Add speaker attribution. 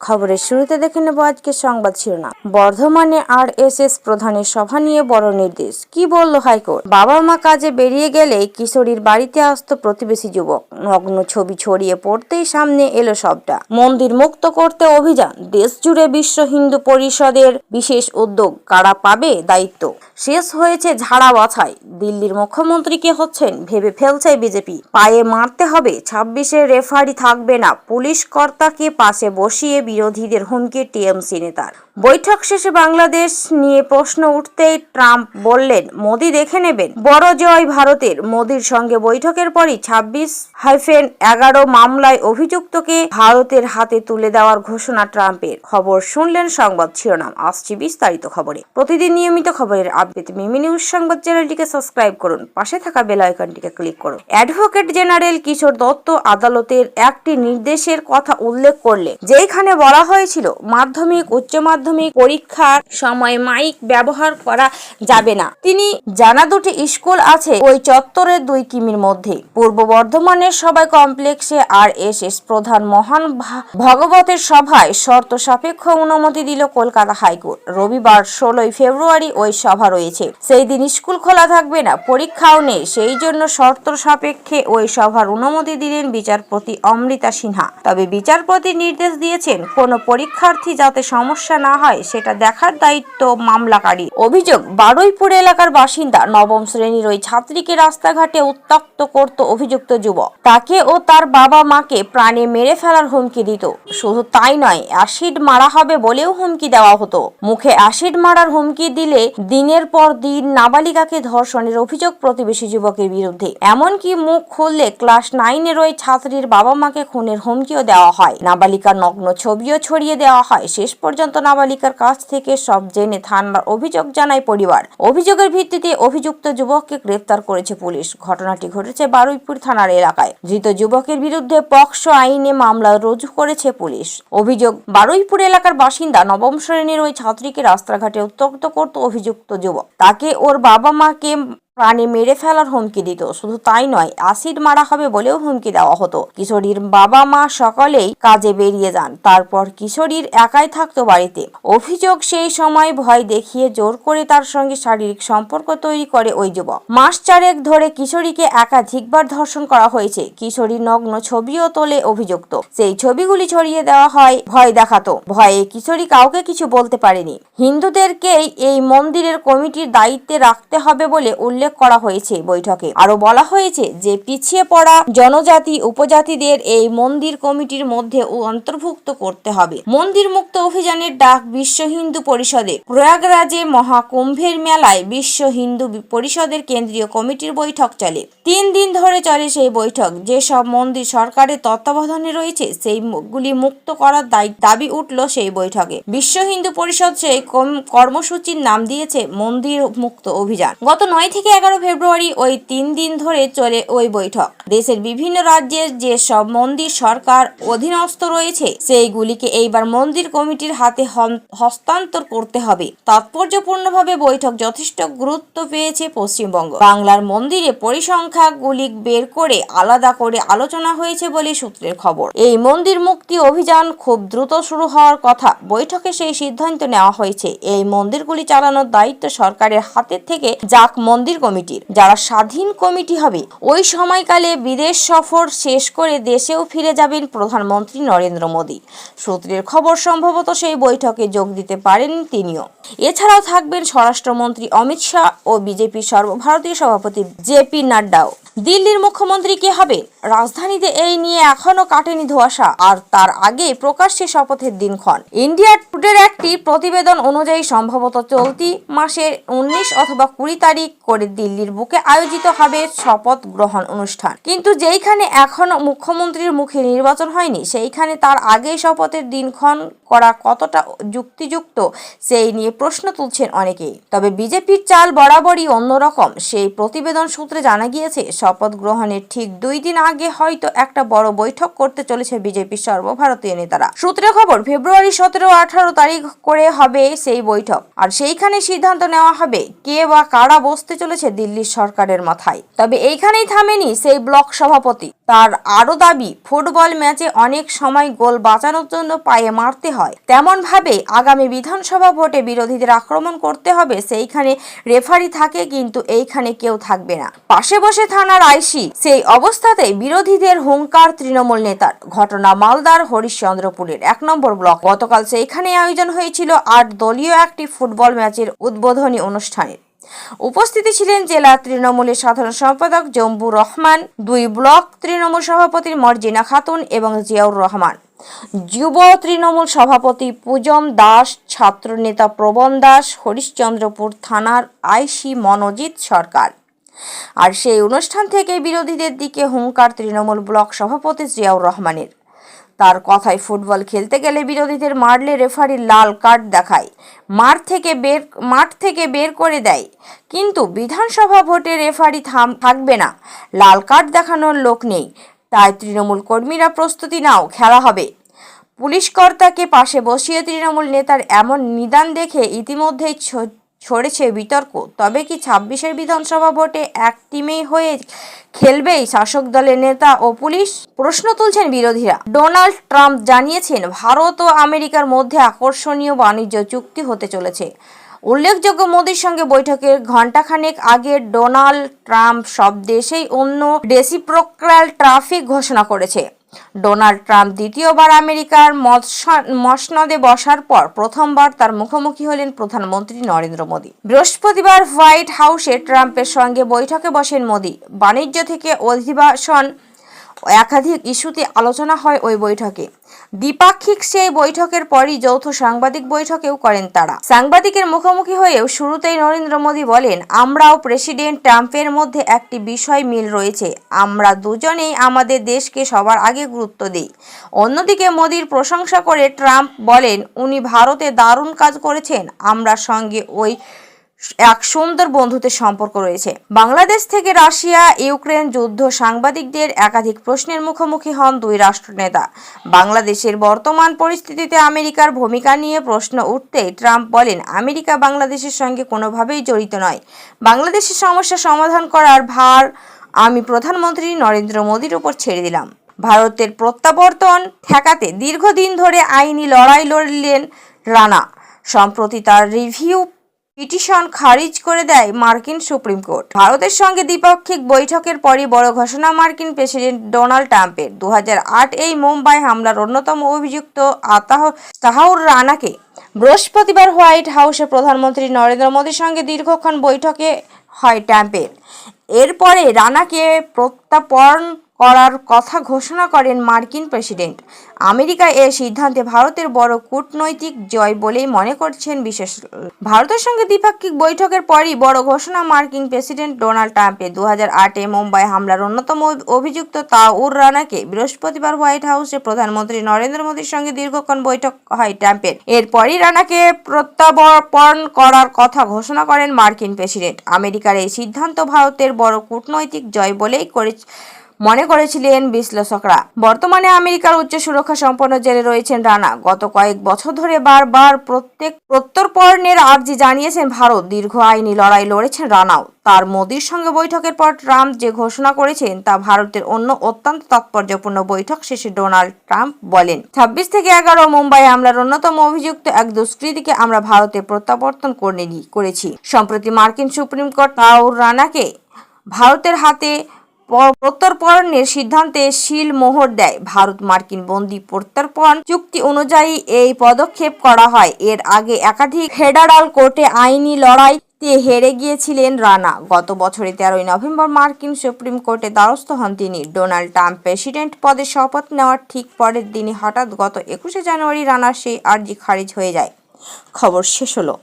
Speaker 1: খবরের শুরুতে দেখে নেব আজকে সংবাদ শিরোনাম। বর্ধমানে আর এস এস প্রধানের সভা নিয়ে বড় নির্দেশ। কি বলল হাইকোর্ট? বাবা মা কাজে বেরিয়ে গেলে কিশোরীর বাড়িতে আসতো প্রতিবেশী যুবক। নগ্ন ছবি ছড়িয়ে পড়তেই সামনে এলো সবটা। মন্দির মুক্ত করতে অভিযান। দেশ জুড়ে বিশ্ব হিন্দু পরিষদের বিশেষ উদ্যোগ। কারা পাবে দায়িত্ব? শেষ হয়েছে ঝাড়া বাছাই। দিল্লির মুখ্যমন্ত্রীকে হচ্ছেন ভেবে ফেলছে বিজেপি। পায়ে মারতে হবে। ছাব্বিশে রেফারি থাকবে না। পুলিশ কর্তাকে পাশে বসিয়ে বিরোধীদের হুমকি টিএমসি নেতার বৈঠক শেষে বাংলাদেশ নিয়ে প্রশ্ন উঠতেই ট্রাম্প বললেন, মোদি দেখে নেবেন। বড় জয় ভারতের মোদির সঙ্গে বৈঠকের পরই ছাব্বিশ হাইফেন এগারো মামলায় অভিযুক্তকে ভারতের হাতে তুলে দেওয়ার ঘোষণা ট্রাম্পের। খবর শুনলেন সংবাদ শিরোনাম, আসছি বিস্তারিত খবরে। প্রতিদিন নিয়মিত খবরের আপডেট, মিমি নিউজ সংবাদ চ্যানেলটিকে সাবস্ক্রাইব করুন। পাশে থাকা বেল আইকনটিকে ক্লিক করুন। অ্যাডভোকেট জেনারেল কিশোর দত্ত আদালতের একটি নির্দেশের কথা উল্লেখ করলে যেখানে বলা হয়েছিল, মাধ্যমিক, উচ্চ মাধ্যমিক পরীক্ষার সময় মাইক ব্যবহার করা যাবে না। তিনি জানা দুটি স্কুল আছে ওই চত্বরের দুই কিমির মধ্যে। পূর্ব বর্ধমানের সবাই কমপ্লেক্সে আর এস এস প্রধান মহান ভগবতের সভায় শর্ত সাপেক্ষ অনুমতি দিল কলকাতা হাইকোর্ট। রবিবার ষোলোই ফেব্রুয়ারি ওই সভা রয়েছে। সেই দিন স্কুল খোলা থাকবে না, পরীক্ষাও নেই। সেই জন্য শর্ত সাপেক্ষে ওই সভার অনুমতি দিলেন বিচারপতি অমৃতা সিনহা। তবে বিচারপতি নির্দেশ দিয়েছেন, কোনো পরীক্ষার্থী যাতে সমস্যা না হয়, সেটা দেখার দায়িত্ব মামলাকারী। অভিযোগ, বারুইপুর এলাকার বাসিন্দা, নবম শ্রেণির ওই ছাত্রীকে রাস্তাঘাটে উত্তক্ত করত অভিযুক্ত যুবক। তাকে ও তার বাবা মাকে প্রাণে মেরে ফেলার হুমকি দিত। শুধু তাই নয়, অ্যাসিড মারা হবে বলেও হুমকি দেওয়া হতো। মুখে অ্যাসিড মারার হুমকি দিলে দিনের পর দিন নাবালিকাকে ধর্ষণের অভিযোগ প্রতিবেশী যুবকের বিরুদ্ধে। এমনকি মুখ খুললে ক্লাস নাইনের ওই ছাত্রীর বাবা মাকে খুনের হুমকিও দেওয়া হয়। নাবালিকার নগ্ন ছবিও ছড়িয়ে দেওয়া হয়। শেষ পর্যন্ত নাবালিকার কাছ থেকে সব জেনে থানার অভিযোগ জানায় পরিবার। অভিযোগের ভিত্তিতে অভিযুক্ত যুবককে গ্রেফতার করেছে পুলিশ। ঘটনাটি ঘটেছে বারুইপুর থানার এলাকায়। ধৃত যুবকের বিরুদ্ধে পক্সো আইনে মামলা রুজু করেছে পুলিশ। অভিযোগ, বারুইপুর এলাকার বাসিন্দা নবম শ্রেণির ওই ছাত্রীকে রাস্তাঘাটে উত্তক্ত করত অভিযুক্ত যুবক। তাকে ওর বাবা মাকে প্রাণে মেরে ফেলার হুমকি দিত। শুধু তাই নয়, অ্যাসিড মারা হবে বলেও হুমকি দেওয়া হতো। কিশোরীর বাবা মা সকলেই কাজে বেরিয়ে যান। তারপর কিশোরীর একাই থাকতো বাড়িতে। অভিযোগ সেই সময় ভয় দেখিয়ে জোর করে তার সঙ্গে শারীরিক সম্পর্ক তৈরি করে ওই যুবক। মাস চারেক ধরে কিশোরীকে একাধিকবার ধর্ষণ করা হয়েছে। কিশোরীর নগ্ন ছবিও তোলে অভিযুক্ত। সেই ছবিগুলি ছড়িয়ে দেওয়া হয়, ভয় দেখাতো। ভয়ে কিশোরী কাউকে কিছু বলতে পারেনি। হিন্দুদেরকেই এই মন্দিরের কমিটির দায়িত্বে রাখতে হবে বলে উল্লেখ করা হয়েছে বৈঠকে। আরও বলা হয়েছে যে, পিছিয়ে পড়া জনজাতি উপজাতিদের এই মন্দির কমিটির মধ্যে অন্তর্ভুক্ত করতে হবে। মন্দির মুক্ত অভিযানের ডাক বিশ্ব হিন্দু পরিষদে। প্রয়াগরাজে মহাকুম্ভের মেলায় বিশ্ব হিন্দু পরিষদের কেন্দ্রীয় কমিটির বৈঠক চলে। তিন দিন ধরে চলে সেই বৈঠক। যেসব মন্দির সরকারের তত্ত্বাবধানে রয়েছে সেইগুলি মুক্ত করার দাবি উঠল সেই বৈঠকে। বিশ্ব হিন্দু পরিষদ সেই কর্মসূচির নাম দিয়েছে মন্দির মুক্ত অভিযান। গত নয় থেকে এগারো ফেব্রুয়ারি ওই তিন দিন ধরে চলে ওই বৈঠক। দেশের বিভিন্ন রাজ্যের যে সব মন্দির সরকার অধীনস্থ রয়েছে, সেইগুলিকে এইবার মন্দির কমিটির হাতে হস্তান্তর করতে হবে। তাৎপর্যপূর্ণভাবে বৈঠক যথেষ্ট গুরুত্ব পেয়েছে পশ্চিমবঙ্গ। বাংলার মন্দিরে পরিসংখ্যাগুলি বের করে আলাদা করে আলোচনা হয়েছে বলে সূত্রের খবর। এই মন্দির মুক্তি অভিযান খুব দ্রুত শুরু হওয়ার কথা বৈঠকে সেই সিদ্ধান্ত নেওয়া হয়েছে। এই মন্দিরগুলি চালানোর দায়িত্ব সরকারের হাতের থেকে যাক মন্দির কমিটির। যারা স্বাধীন কমিটি হবে, ওই সময়কালে বিদেশ সফর শেষ করে দেশেও ফিরে যাবেন প্রধানমন্ত্রী নরেন্দ্র মোদী। সূত্রের খবর, সম্ভবত সেই বৈঠকে যোগ দিতে পারেন তিনিও। এছাড়াও থাকবেন স্বরাষ্ট্রমন্ত্রী অমিত শাহ ও বিজেপির সর্বভারতীয় সভাপতি জেপি নাড্ডাও। দিল্লির মুখ্যমন্ত্রী কে হবে? রাজধানীতে এই নিয়ে এখনও কাটেনি ধোঁয়াশা, আর তার আগে প্রকাশ্যে শপথের দিনক্ষণ। ইন্ডিয়া টুডের একটি প্রতিবেদন অনুযায়ী সম্ভবত চলতি মাসের উনিশ অথবা কুড়ি তারিখ করে দিল্লির বুকে আয়োজিত হবে শপথ গ্রহণ অনুষ্ঠান। কিন্তু যেইখানে এখনও মুখ্যমন্ত্রীর মুখে নির্বাচন হয়নি, সেইখানে তার আগেই শপথের দিনক্ষণ করা কতটা যুক্তিযুক্ত সেই নিয়ে প্রশ্ন তুলছেন অনেকেই। তবে বিজেপির চাল বরাবরই অন্যরকম। সেই প্রতিবেদন সূত্রে জানা গিয়েছে, শপথ গ্রহণের ঠিক দুই দিন আগে হয়তো একটা বড় বৈঠক করতে চলেছে বিজেপির সর্বভারতীয় নেতারা। সূত্রে খবর, ফেব্রুয়ারি সতেরো আঠারো তারিখ করে হবে সেই বৈঠক। আর সেইখানে সিদ্ধান্ত নেওয়া হবে কে বা কারা বসতে চলেছে চলেছে দিল্লির সরকারের মাথায়। তবে এইখানেই থামেনি সেই ব্লক সভাপতি। তার আরও দাবি, ফুটবল ম্যাচে অনেক সময় গোল বাঁচানোর জন্য পায়ে মারতে হয়। তেমন ভাবে আগামী বিধানসভা ভোটে বিরোধীদের আক্রমণ করতে হবে, সেইখানে রেফারি থাকে কিন্তু এইখানে কেউ থাকবে না। পাশে বসে থানার আইসি, সেই অবস্থাতে বিরোধীদের হুঙ্কার তৃণমূল নেতার। ঘটনা মালদার হরিশ্চন্দ্রপুরের, এক নম্বর ব্লক। গতকাল সেইখানে আয়োজন হয়েছিল আট দলীয় একটি ফুটবল ম্যাচের উদ্বোধনী অনুষ্ঠানের। উপস্থিতি ছিলেন জেলা তৃণমূলের সাধারণ সম্পাদক জম্বুর রহমান, দুই ব্লক তৃণমূল সভাপতি মর্জিনা খাতুন এবং জিয়াউর রহমান। যুব তৃণমূল সভাপতি পূজম দাস ছাত্রনেতা প্রবণ দাস, হরিশ্চন্দ্রপুর থানার আইসি মনোজিৎ সরকার। আর সেই অনুষ্ঠান থেকে বিরোধীদের দিকে হুঙ্কার তৃণমূল ব্লক সভাপতি জিয়াউর রহমানের। তার কথায় ফুটবল খেলতে গেলে বিরোধীদের মারলে রেফারি লাল কার্ড দেখায়। মাঠ থেকে বের, মাঠ থেকে বের করে দেয়। কিন্তু বিধানসভা ভোটে রেফারি থাম, থাকবে না। লাল কার্ড দেখানোর লোক নেই। তাই তৃণমূল কর্মীরা প্রস্তুতি নাও, খেলা হবে। পুলিশ কর্তাকে পাশে বসিয়ে তৃণমূল নেতার এমন নিদান দেখে ইতিমধ্যেই ছড়েছে বিতর্ক। তবে কি ছাব্বিশের বিধানসভা ভোটে এক টিমেই হয়ে খেলবেই শাসক দলের নেতা ও পুলিশ? প্রশ্ন তুলছেন বিরোধীরা। ডোনাল্ড ট্রাম্প জানিয়েছেন, ভারত ও আমেরিকার মধ্যে আকর্ষণীয় বাণিজ্য চুক্তি হতে চলেছে। উল্লেখযোগ্য মোদীর সঙ্গে বৈঠকের ঘণ্টাখানেক আগে ডোনাল্ড ট্রাম্প সব দেশেই অন্য ডেসিপ্রোক্রাল ট্রাফিক ঘোষণা করেছে। ডোনাল্ড ট্রাম্প দ্বিতীয়বার আমেরিকার মসনদে বসার পর প্রথমবার তার মুখোমুখি হলেন প্রধানমন্ত্রী নরেন্দ্র মোদী। বৃহস্পতিবার হোয়াইট হাউসে ট্রাম্পের সঙ্গে বৈঠকে বসেন মোদী। বাণিজ্য থেকে অধিবাসন একাধিক ইস্যুতে আলোচনা হয় ওই বৈঠকে। দ্বিপাক্ষিক সেই বৈঠকের পরই যৌথ সাংবাদিক বৈঠকেও করেন তারা। সাংবাদিকের মুখোমুখি হয়েও শুরুতেই নরেন্দ্র মোদী বলেন, আমরাও প্রেসিডেন্ট ট্রাম্পের মধ্যে একটি বিষয় মিল রয়েছে। আমরা দুজনেই আমাদের দেশকে সবার আগে গুরুত্ব দিই। অন্যদিকে মোদীর প্রশংসা করে ট্রাম্প বলেন, উনি ভারতে দারুণ কাজ করেছেন। আমরা সঙ্গে ওই এক সুন্দর বন্ধুত্বের সম্পর্ক রয়েছে। বাংলাদেশ থেকে রাশিয়া, ইউক্রেন যুদ্ধ সাংবাদিকদের একাধিক প্রশ্নের মুখোমুখি হন দুই রাষ্ট্রনেতা। বাংলাদেশের বর্তমান পরিস্থিতিতে আমেরিকার ভূমিকা নিয়ে প্রশ্ন উঠতেই ট্রাম্প বলেন, আমেরিকা বাংলাদেশের সঙ্গে কোনোভাবেই জড়িত নয়। বাংলাদেশের সমস্যা সমাধান করার ভার আমি প্রধানমন্ত্রী নরেন্দ্র মোদীর উপর ছেড়ে দিলাম। ভারতের প্রত্যাবর্তন ঠেকাতে দীর্ঘদিন ধরে আইনি লড়াই লড়লেন রানা। সম্প্রতি তার রিভিউ পিটিশন খারিজ করে দেয় মার্কিন সুপ্রিম কোর্ট। ভারতের সঙ্গে দ্বিপাক্ষিক বৈঠকের পরই বড় ঘোষণা মার্কিন প্রেসিডেন্ট ডোনাল্ড ট্রাম্পের। দু হাজার আট এই মুম্বাই হামলার অন্যতম অভিযুক্ত আতাহ তাহাউর রানাকে বৃহস্পতিবার হোয়াইট হাউসে প্রধানমন্ত্রী নরেন্দ্র মোদীর সঙ্গে দীর্ঘক্ষণ বৈঠকে হয় ট্রাম্পের। এরপরে রানাকে প্রত্যাপন করার কথা ঘোষণা করেন মার্কিন প্রেসিডেন্ট। আমেরিকা এ সিদ্ধান্তে ভারতের বড় কূটনৈতিক জয় বলেই মনে করছেন বিশেষ ভারতের সঙ্গে দ্বিপাক্ষিক বৈঠকের পরই বড় ঘোষণা মার্কিন প্রেসিডেন্ট ডোনাল্ড ট্রাম্পের দু আটে মুম্বাই হামলার অন্যতম অভিযুক্ত তাউর রানাকে বৃহস্পতিবার হোয়াইট হাউসে প্রধানমন্ত্রী নরেন্দ্র মোদীর সঙ্গে দীর্ঘক্ষণ বৈঠক হয় ট্রাম্পের। এরপরই রানাকে প্রত্যাবর্পণ করার কথা ঘোষণা করেন মার্কিন প্রেসিডেন্ট। আমেরিকার এই সিদ্ধান্ত ভারতের বড় কূটনৈতিক জয় বলেই করে মনে করেছিলেন বিশ্লেষকরা। বর্তমানে আমেরিকার উচ্চ সুরক্ষা সম্পন্ন জেলে রয়েছেন রানা। গত কয়েক বছর ধরে বারবার প্রত্যেক প্রত্যর্পণের আর্জি জানিয়েছেন ভারত। দীর্ঘ আইনি লড়াই লড়েছেন রানাও। তার মোদির সঙ্গে বৈঠকের পর ট্রাম্প যে ঘোষণা করেছেন, তা ভারতের অন্য অত্যন্ত তাৎপর্যপূর্ণ বৈঠক শেষে ডোনাল্ড ট্রাম্প বলেন, ছাব্বিশ থেকে এগারো মুম্বাই হামলার অন্যতম অভিযুক্ত এক দুষ্কৃতীকে আমরা ভারতে প্রত্যাবর্তন করে নি- করেছি। সম্প্রতি মার্কিন সুপ্রিম কোর্ট তাউর রানাকে ভারতের হাতে প্রত্যর্পণের সিদ্ধান্তে শিল মোহর দেয়। ভারত মার্কিন বন্দি প্রত্যর্পণ চুক্তি অনুযায়ী এই পদক্ষেপ করা হয়। এর আগে একাধিক ফেডারাল কোর্টে আইনি লড়াইতে হেরে গিয়েছিলেন রানা। গত বছরের তেরোই নভেম্বর মার্কিন সুপ্রিম কোর্টে দ্বারস্থ হন তিনি। ডোনাল্ড ট্রাম্প প্রেসিডেন্ট পদে শপথ নেওয়ার ঠিক পরের দিনই হঠাৎ গত একুশে জানুয়ারি রানার সেই আর্জি খারিজ হয়ে যায়। খবর শেষ হলো।